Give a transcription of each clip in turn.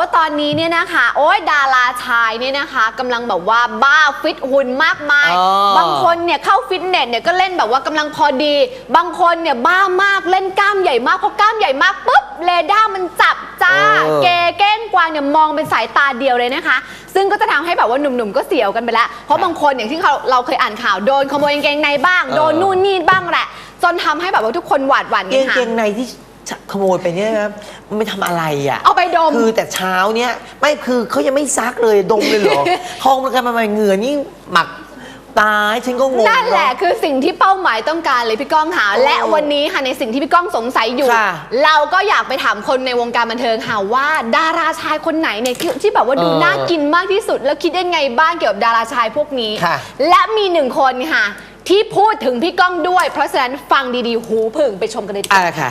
ว่าตอนนี้เนี่ยนะคะ โอ้ยดาราชายเนี่ยนะคะกำลังแบบว่าบ้าฟิตหุ่นมากมาย อ๋อ บางคนเนี่ยเข้าฟิตเนสเนี่ยก็เล่นแบบว่ากำลังพอดี บางคนเนี่ยบ้ามากเล่นกล้ามใหญ่มากพอกล้ามใหญ่มากปุ๊บเรดาร์มันจับจ้าเออ เกเก้งกวางเนี่ยมองเป็นสายตาเดียวเลยนะคะ ซึ่งก็จะทำให้แบบว่าหนุ่มๆก็เสียวกันไปแล้วเพราะบางคนอย่างที่เราเราเคยอ่านข่าวโดนขโมยกางเกงในบ้าง โดนนู่นนี่บ้างแหละจนทำให้แบบว่าทุกคนหวาดหวั่นเกกันงค่ะเกงในที่ ขโมยไปเนี่ยนะมันไม่ทำอะไรอะเอาไปดม คือแต่เช้าเนี้ยไม่คือเขายังไม่ซักเลยดมเลยเหรอ ห้องมันกันมาเหงื่อนี่หมักตายฉันก็งงนั่นแหละเาคือสิ่งที่เป้าหมายต้องการเลยพี่ก้องหา โอ้และวันนี้ค่ะในสิ่งที่พี่ก้องสงสัยอยู่ ค่ะ เราก็อยากไปถามคนในวงการบันเทิงค่ะว่า ดาราชายคนไหนเนี่ยที่ที่แบบว่าดูเออน่ากินมากที่สุด แล้วคิดยังไงบ้างเกี่ยวกับดาราชายพวกนี้ ค่ะ และมีหนึ่งคนค่ะ ที่พูดถึงพี่ก้องด้วย เพราะฉะนั้นฟังดีๆ หูผึ่งไปชมกันเลยดีกว่าอะค่ะ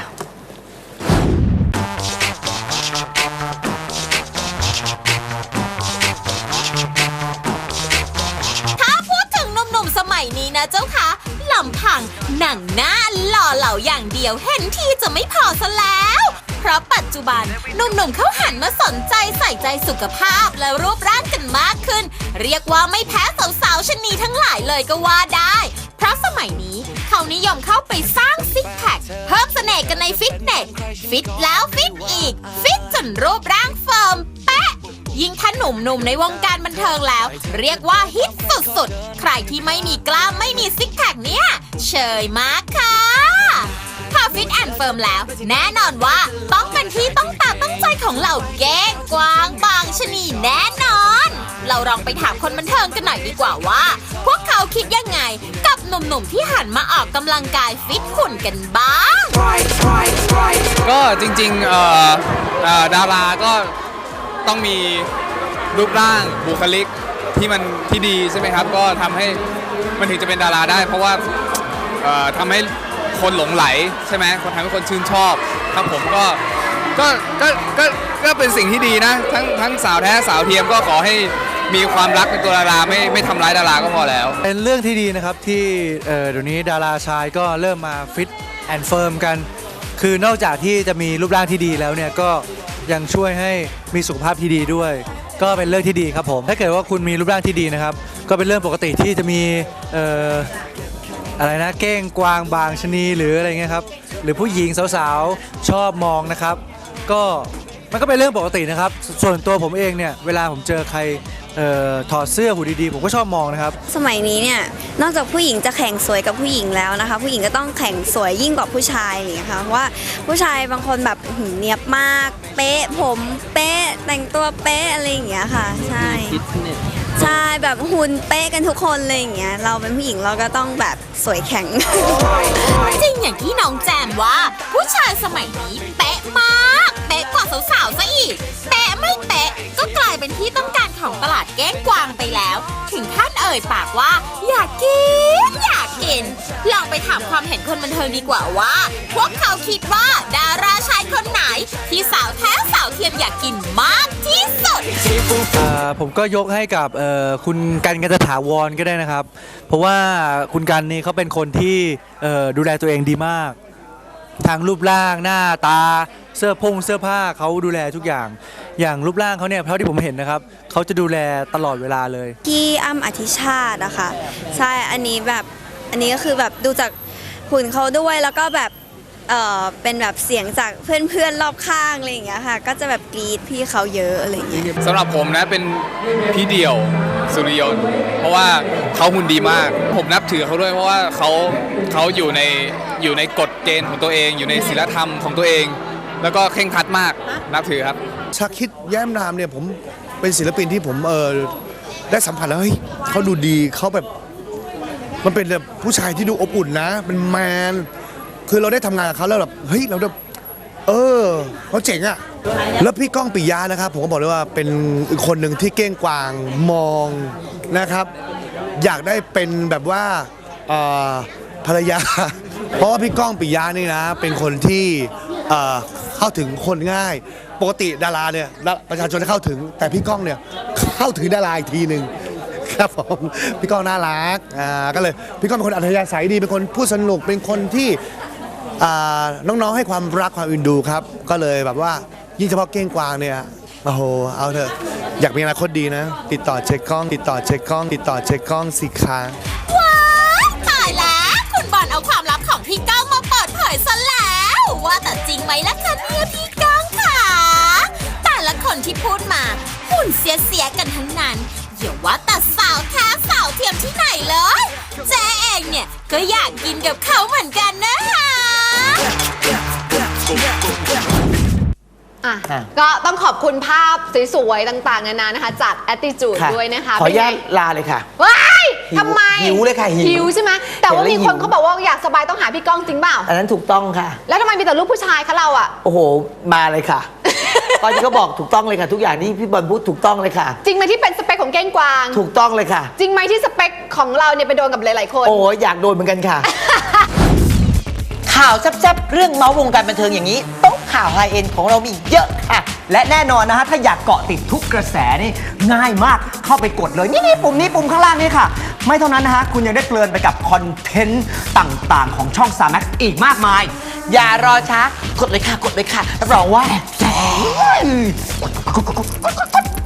นะเจ้าคะลำพังหนังหน้าหล่อเหลาอย่างเดียวเห็นทีจะไม่พอซะแล้ว เพราะปัจจุบันหนุ่มๆเขาหันมาสนใจใส่ใจสุขภาพและรูปร่างกันมากขึ้น เรียกว่าไม่แพ้สาวๆชนีทั้งหลายเลยก็ว่าได้ เพราะสมัยนี้เขานิยมเข้าไปสร้างซิกแพคเพิ่มเสน่ห์กันในฟิตเนสฟิตแล้วฟิตอีก ฟิตจนรูปร่างเฟิร์ม ยิ่งถ้าหนุ่มๆในวงการบันเทิงแล้ว เรียกว่าฮิตสุดๆ ใครที่ไม่มีกล้ามไม่มีซิกแพคเนี่ย เชยมากค่ะพอฟิตแอนด์เฟิร์มแล้ว แน่นอนว่าต้องเป็นที่ต้องตาต้องใจของเหล่าแก้งกวางบางชนีแน่นอน เราลองไปถามคนบันเทิงกันหน่อยดีกว่าว่า พวกเขาคิดยังไงกับหนุ่มๆที่หันมาออกกำลังกายฟิตหุ่นกันบ้าง ก็จริงๆเอ่อเอ่อดาราก็ ต้องมีรูปร่างบุคลิกที่มันที่ดีใช่ไหมครับ ก็ทำให้มันถึงจะเป็นดาราได้ เพราะว่าเอ่อทำให้คนหลงไหลใช่ไหมคนทำให้คนชื่นชอบครับผมก็ก็ก็ก็ก็เป็นสิ่งที่ดีนะ ทั้งทั้งสาวแท้สาวเทียมก็ขอให้มีความรักในตัวดาราไม่ไม่ทำร้ายดาราก็พอแล้ว เป็นเรื่องที่ดีนะครับที่เดี๋ยวนี้ดาราชายก็เริ่มมาฟิตแอนด์เฟิร์มกัน คือนอกจากที่จะมีรูปร่างที่ดีแล้วเนี่ยก็ ยังช่วยให้มีสุขภาพที่ดีด้วย ก็เป็นเรื่องที่ดีครับผม ถ้าเกิดว่าคุณมีรูปร่างที่ดีนะครับ ก็เป็นเรื่องปกติที่จะมีเอ่ออะไรนะเก้งกวางบางชนีหรืออะไรเงี้ยครับหรือผู้หญิงสาวๆชอบมองนะครับ ก็มันก็เป็นเรื่องปกตินะครับ ส่วนตัวผมเองเนี่ยเวลาผมเจอใคร เออถอดเสื้อหุ่นดีๆ ผมก็ชอบมองนะครับ สมัยนี้เนี่ยนอกจากผู้หญิงจะแข่งสวยกับผู้หญิงแล้วนะคะ ผู้หญิงก็ต้องแข่งสวยยิ่งกว่าผู้ชายอะไรอย่างเงี้ยค่ะเพราะว่าผู้ชายบางคนแบบหืมเนียบมาก เป๊ะผมเป๊ะแต่งตัวเป๊ะอะไรอย่างเงี้ยค่ะ ใช่ใช่แบบหุ่นเป๊ะกันทุกคนเลยอย่างเงี้ยเราเป็นผู้หญิงเราก็ต้องแบบสวยแข็ง จริงอย่างที่น้องแจมว่า ผู้ชายสมัยนี้เป๊ะมาก เป๊ะกว่าสาวๆซะอีก เป๊ะไม่เป๊ะก็กลายเป็นที่ต้องการของตลาดแก้งกวางไปแล้ว ถึงขั้นเอ่ยปากว่า อยากกิน อยากกิน ลองไปถามความเห็นคนบันเทิงดีกว่าว่า พวกเขาคิดว่าดาราชายคนไหน ที่สาวแท้สาวเทียมอยากกินมากที่สุด อ่าผมก็ยกให้กับเอ่อคุณกันกันตถาวรก็ได้นะครับ เพราะว่าคุณกันนี่เขาเป็นคนที่เอ่อดูแลตัวเองดีมาก ทางรูปร่างหน้าตา เสื้อพงเสื้อผ้าเขาดูแลทุกอย่าง อย่างรูปร่างเขาเนี่ยเท่าที่ผมเห็นนะครับเขาจะดูแลตลอดเวลาเลย พี่อ้ำอธิชาติอะค่ะใช่อันนี้แบบอันนี้ก็คือแบบดูจากหุ่นเขาด้วยแล้วก็แบบเออเป็นแบบเสียงจากเพื่อนๆรอบข้างอะไรอย่างเงี้ยค่ะ ก็จะแบบกรี๊ดพี่เขาเยอะอะไรอย่างเงี้ยสำหรับผมนะเป็นพี่เดี่ยวสุริยนต์เพราะว่าเขาหุ่นดีมาก ผมนับถือเขาด้วยเพราะว่าเขาเขาอยู่ในอยู่ในกฎเกณฑ์ของตัวเอง อยู่ในศีลธรรมของตัวเอง แล้วก็เคร่งครัดมากนับถือครับ ชาคิดแย้มนามเนี่ยผมเป็นศิลปินที่ผมเออได้สัมผัสแล้วเฮ้ยเขาดูดีเขาแบบ มันเป็นแบบผู้ชายที่ดูอบอุ่นนะเป็นแมนคือเราได้ทำงานกับเขาแล้วแบบเฮ้ยเราแบบเออเขาเจ๋งอะแล้วพี่ก้องปิยะนะครับ ผมก็บอกเลยว่าเป็นอีกคนหนึ่งที่เก้งกวางมองนะครับ อยากได้เป็นแบบว่าเอ่อภรรยา เพราะว่าพี่ก้องปิยะนี่นะ เป็นคนที่ เข้าถึงคนง่าย ปกติดาราเนี่ยประชาชนจะเข้าถึง แต่พี่ก้องเนี่ยเข้าถึงดาราอีกทีหนึ่งครับผมพี่ก้องน่ารักอ่าก็เลยพี่ก้องเป็นคนอัธยาศัยดีเป็นคนพูดสนุกเป็นคนที่อ่าน้องๆให้ความรักความอินดูครับ ก็เลยแบบว่ายิ่งเฉพาะเก้งกวางเนี่ยโอ้โหเอาเถอะอยากมีอนาคตดีนะ ติดต่อเช็คกล้อง ติดต่อเช็คกล้อง ติดต่อเช็คกล้องสิคะว้าวตายแล้ว คุณบอลเอาความลับของพี่ก้องมาเปิดเผยซะแล้ว ว่าแต่จริงไหมล่ะคะเนี่ยพี่ก้องค่ะแต่ละคนที่พูดมาหุ่นเสียเสียๆกันทั้งนั้นอย่าว่าแต่สาวแท้สาวเทียมที่ไหนเลยเจ๊เองเนี่ยก็อยากกินกับเขาเหมือนกันนะคะอะค่ะก็ต้องขอบคุณภาพสวยๆต่างๆนานานะคะ จาก Attitude ค่ะด้วยนะคะขออนุญาตเป็นไงลาเลยค่ะว้ายหิว ทำไมหิวเลยค่ะหิวหิวใช่ไหมแต่ว่าเห็มีนแล้วคนหิวเขาบอกว่าอยากสบายต้องหาพี่ก้องจริงเปล่า อันนั้นถูกต้องค่ะ แล้วทำไมมีแต่รูปผู้ชายคะเราอะโอ้โห มาเลยค่ะ ตอนนี้ก็บอกถูกต้องเลยค่ะ ทุกอย่างที่พี่บอลพูดถูกต้องเลยค่ะ จริงไหมที่เป็นสเปคของเก้งกวาง ถูกต้องเลยค่ะ จริงไหมที่สเปคของเราเนี่ยไปโดนกับหลาย ๆ คน โอ้ยอยากโดนเหมือนกันค่ะ ข่าวแซ่บๆเรื่องเมาส์วงการบันเทิงอย่างนี้ต้องข่าวไฮเอ็นของเรามีเยอะค่ะ และแน่นอนนะฮะ ถ้าอยากเกาะติดทุกกระแสนี่ง่ายมากเข้าไปกดเลย นี่นี่ปุ่มนี้ปุ่มข้างล่างนี่ค่ะ ไม่เท่านั้นนะฮะ คุณยังได้เพลินไปกับคอนเทนต์ต่างๆ ของช่องสามัคอีกมากมาย อย่ารอช้ากดเลยค่ะ กดเลยค่ะรับรองว่าแซ่บ